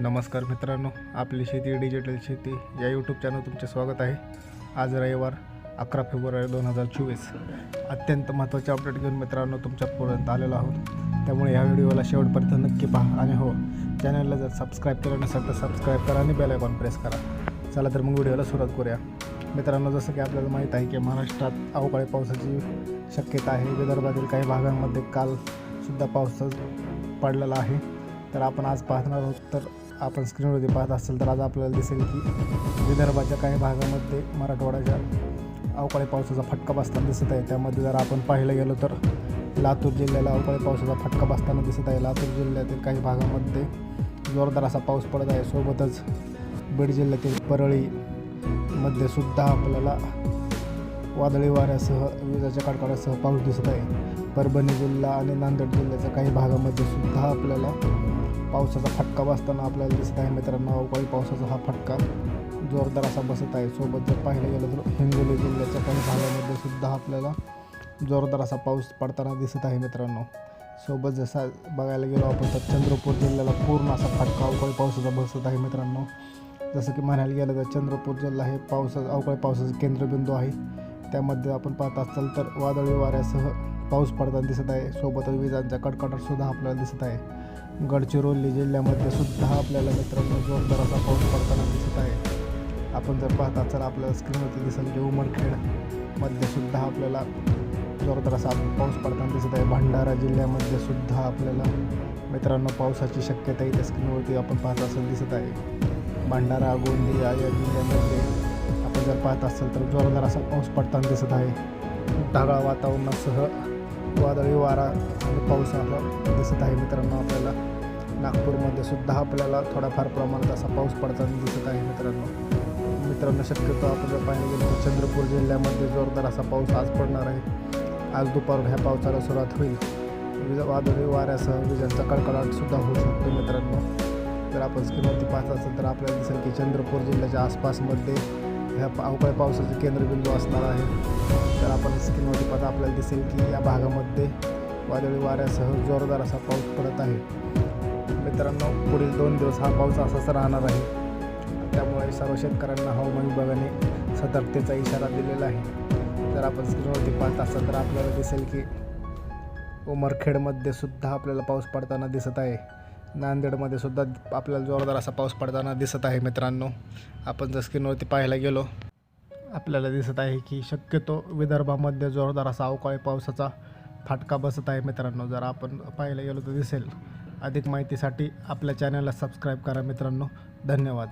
नमस्कार मित्रांनो आपली शेती डिजिटल शेती या यूट्यूब चॅनल तुमचे स्वागत आहे. आज रविवार अकरा फेब्रुवारी दोन हजार चोवीस. अत्यंत महत्त्वाचे अपडेट घेऊन मित्रांनो तुमच्यापर्यंत आलेलो आहोत. त्यामुळे ह्या व्हिडिओला शेवटपर्यंत नक्की पहा आणि हो चॅनलला जर सबस्क्राईब केलं नसेल तर सबस्क्राईब करा आणि बेल आयकॉन प्रेस करा. चला तर मग व्हिडिओला सुरुवात करूया. मित्रांनो जसं की आपल्याला माहीत आहे की महाराष्ट्रात अवकाळी पावसाची शक्यता आहे. विदर्भातील काही भागांमध्ये कालसुद्धा पाऊस पडलेला आहे. तर आपण आज पाहणार आहोत तर आपण स्क्रीनवरती पाहत असेल तर आज आपल्याला दिसेल की विदर्भाच्या काही भागामध्ये मराठवाड्याच्या अवकाळी पावसाचा फटका बसताना दिसत आहे. त्यामध्ये जर आपण पाहायला गेलो तर लातूर जिल्ह्याला अवकाळी पावसाचा फटका बसताना दिसत आहे. लातूर जिल्ह्यातील काही भागामध्ये जोरदार असा पाऊस पडत आहे. सोबतच बीड जिल्ह्यातील परळीमध्ये सुद्धा आपल्याला वादळी वाऱ्यासह विजाच्या कडकडासह पाऊस दिसत आहे. परभणी जिल्हा आणि नांदेड जिल्ह्याच्या काही भागामध्ये सुद्धा आपल्याला पावसाचा फटका बसताना आपल्याला दिसत आहे मित्रांनो अवकाळी पावसाचा हा फटका. जोरदार असा बसत आहे. सोबत जर पाहिलं गेलं तर हिंगोली जिल्ह्याच्या काही भागामध्ये सुद्धा आपल्याला जोरदार असा पाऊस पडताना दिसत आहे मित्रांनो. सोबत जसा बघायला गेलो आपण तर चंद्रपूर जिल्ह्याला पूर्ण असा फटका अवकाळी पावसाचा बसत आहे मित्रांनो. जसं की म्हणायला गेलं तर चंद्रपूर जिल्हा हे पावसा अवकाळी पावसाचं केंद्रबिंदू आहे. त्यामध्ये आपण पाहत असाल तर वादळी वाऱ्यासह पाऊस पडताना दिसत आहे. सोबतच विजांचा कडकडाट सुद्धा आपल्याला दिसत आहे. गडचिरोली जिल्ह्यामध्ये सुद्धा आपल्याला मित्रांनो जोरदार असा पाऊस पडताना दिसत आहे. आपण जर पाहता तर आपल्याला स्क्रीनवरती दिसेल की उमरखेडमध्ये सुद्धा आपल्याला जोरदार असा पाऊस पडताना दिसत आहे. भंडारा जिल्ह्यामध्ये सुद्धा आपल्याला मित्रांनो पावसाची शक्यता इथे स्क्रीनवरती आपण पाहत असेल दिसत आहे. भंडारा गोंदिया या जिल्ह्यामध्ये आपण जर पाहत असेल तर जोरदार असा पाऊस पडताना दिसत आहे. ढगाळ वातावरणासह वादळी वारा आणि पाऊस आपला दिसत आहे मित्रांनो आपल्याला. नागपूरमध्ये सुद्धा आपल्याला थोड्याफार प्रमाणात असा पाऊस पडताना दिसत आहे मित्रांनो. मित्रांनो शक्यतो आपण जर पाहिलं गेलं तर चंद्रपूर जिल्ह्यामध्ये जोरदार असा पाऊस आज पडणार आहे. आज दुपारून ह्या पावसाला सुरुवात होईल. विज वादळी वाऱ्यासह विजांचा कडकडाटसुद्धा होऊ शकतो मित्रांनो. जर आपण स्क्रीनवरती पाहत असेल तर आपल्याला दिसेल की चंद्रपूर जिल्ह्याच्या आसपासमध्ये ह्या अवकाळी पावसाचं केंद्रबिंदू असणार आहे. तर आपण स्क्रीनवरती पाहता आपल्याला दिसेल की या भागामध्ये वादळी वाऱ्यासह जोरदार असा पाऊस पडत आहे. मित्रांनो पुढील दोन दिवस हा पाऊस असाच राहणार आहे. त्यामुळे सर्व शेतकऱ्यांना हवामान विभागाने सतर्कतेचा इशारा दिलेला आहे. जर आपण स्क्रीनवरती पाहत असाल तर आपल्याला दिसेल की उमरखेडमध्ये सुद्धा आपल्याला पाऊस पडताना दिसत आहे. नांदेडमध्ये सुद्धा आपल्याला जोरदार असा पाऊस पडताना दिसत आहे मित्रांनो. आपण जर स्क्रीनवरती पाहायला गेलो आपल्याला दिसत आहे की शक्यतो विदर्भामध्ये जोरदार असा अवकाळी पावसाचा फाटका बसत आहे मित्रांनो. जर आपण पाहायला गेलो तर दिसेल. अधिक माहितीसाठी आपल्या चॅनलला सबस्क्राईब करा मित्रांनो. धन्यवाद.